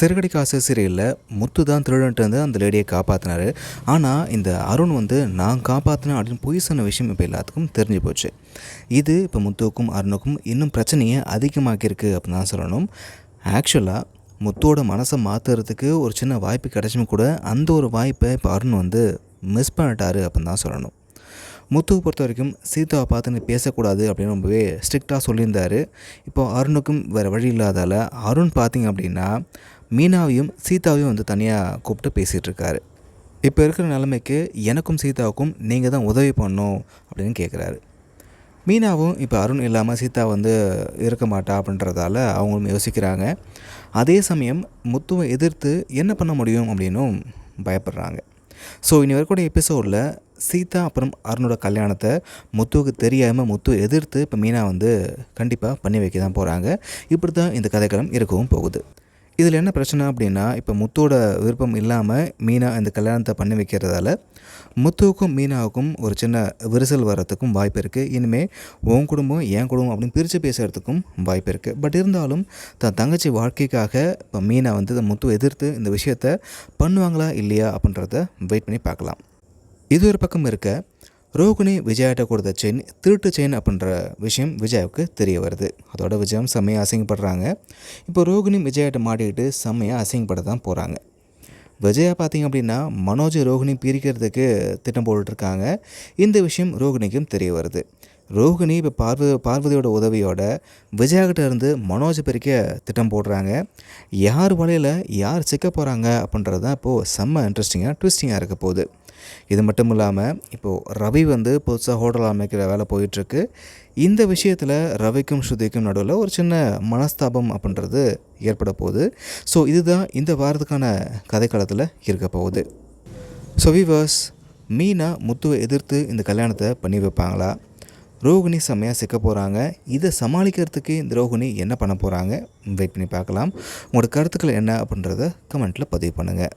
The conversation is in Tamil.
சிறுகடி காசு சீரியலில் முத்து தான் திருடன்ட்டு வந்து அந்த லேடியை காப்பாற்றினாரு ஆனால் இந்த அருண் வந்து நான் காப்பாற்றினேன் அப்படின்னு பொய் சொன்ன விஷயம் இப்போ எல்லாத்துக்கும் தெரிஞ்சு போச்சு. இது இப்போ முத்துவுக்கும் அருணுக்கும் இன்னும் பிரச்சனையை அதிகமாக்கியிருக்கு அப்படின்னு தான் சொல்லணும். ஆக்சுவலாக முத்தோட மனசை மாற்றுறதுக்கு ஒரு சின்ன வாய்ப்பு கிடைச்சும் கூட அந்த ஒரு வாய்ப்பை இப்போ அருண் வந்து மிஸ் பண்ணிட்டாரு அப்படின்னு தான் சொல்லணும். முத்துவை பொறுத்த வரைக்கும் சீதாவை பார்த்து நீ பேசக்கூடாது அப்படின்னு ரொம்பவே ஸ்ட்ரிக்டாக சொல்லியிருந்தார். இப்போ அருணுக்கும் வேறு வழி இல்லாதால் அருண் பார்த்திங்க அப்படின்னா மீனாவையும் சீதாவையும் வந்து தனியாக கூப்பிட்டு பேசிகிட்டு இருக்காரு இப்போ இருக்கிற நிலைமைக்கு எனக்கும் சீதாவுக்கும் நீங்கள் தான் உதவி பண்ணும் அப்படின்னு கேட்குறாரு மீனாவும் இப்போ அருண் இல்லாமல் சீதா வந்து இருக்க மாட்டா அப்படின்றதால அவங்களும் யோசிக்கிறாங்க. அதே சமயம் முத்துவை எதிர்த்து என்ன பண்ண முடியும் அப்படின்னும் பயப்படுறாங்க. ஸோ இனி வரக்கூடிய எபிசோடில் சீதா அப்புறம் அருணோட கல்யாணத்தை முத்துவுக்கு தெரியாமல் முத்து எதிர்த்து இப்போ மீனா வந்து கண்டிப்பாக பண்ணி வைக்க தான் போகிறாங்க இப்படி தான் இந்த கதைக்களம் இருக்கவும் போகுது. இதில் என்ன பிரச்சனை அப்படின்னா இப்போ முத்தோட விருப்பம் இல்லாமல் மீனா இந்த கல்யாணத்தை பண்ணி வைக்கிறதால முத்துவுக்கும் மீனாவுக்கும் ஒரு சின்ன விரிசல் வர்றதுக்கும் வாய்ப்பு இருக்குது. இனிமேல் உன் குடும்பம் என் குடும்பம் அப்படின்னு பிரித்து பேசுகிறதுக்கும் வாய்ப்பு இருக்குது. பட் இருந்தாலும் தன் தங்கச்சி வாழ்க்கைக்காக இப்போ மீனா வந்து முத்துவை எதிர்த்து இந்த விஷயத்த பண்ணுவாங்களா இல்லையா அப்படின்றத வெயிட் பண்ணி பார்க்கலாம். இது ஒரு பக்கம் இருக்க ரோகிணி விஜயாட்ட கொடுத்த செயின் திருட்டு செயின் அப்படின்ற விஷயம் விஜயாவுக்கு தெரிய வருது. அதோட விஜயம் செம்மையாக அசிங்கப்படுறாங்க. இப்போ ரோகிணி விஜயாட்ட மாட்டிக்கிட்டு செம்மையாக அசிங்கப்பட தான் போகிறாங்க விஜயா பார்த்திங்க அப்படின்னா மனோஜ் ரோகிணி பிரிக்கிறதுக்கு திட்டம் போட்டுட்ருக்காங்க. இந்த விஷயம் ரோகிணிக்கும் தெரிய வருது. ரோகிணி இப்போ பார்வ பார்வதியோட உதவியோட விஜயாகிட்ட இருந்து மனோஜ் பிரிக்க திட்டம் போடுறாங்க. யார் வலையில் யார் சிக்க போகிறாங்க அப்படின்றது தான் இப்போது செம்ம இன்ட்ரெஸ்டிங்காக ட்விஸ்டிங்காக இருக்க போகுது. இது மட்டும் இல்லாமல் இப்போது ரவி வந்து புதுசாக ஹோட்டல் அமைக்கிற வேலை போயிட்டுருக்கு. இந்த விஷயத்தில் ரவிக்கும் ஸ்ருதிக்கும் நடுவில் ஒரு சின்ன மனஸ்தாபம் அப்படின்றது ஏற்பட போகுது. ஸோ இதுதான் இந்த வாரத்துக்கான கதைக்களத்தில் இருக்க போகுது. ஸோ விவர்ஸ் மீனா முத்துவை எதிர்த்து இந்த கல்யாணத்தை பண்ணி வைப்பாங்களா? ரோகிணி செம்மையாக சிக்க போகிறாங்க இதை சமாளிக்கிறதுக்கு இந்த ரோகிணி என்ன பண்ண போகிறாங்க வெயிட் பண்ணி பார்க்கலாம். உங்களோட கருத்துக்கள் என்ன அப்படின்றத கமெண்ட்டில் பதிவு பண்ணுங்கள்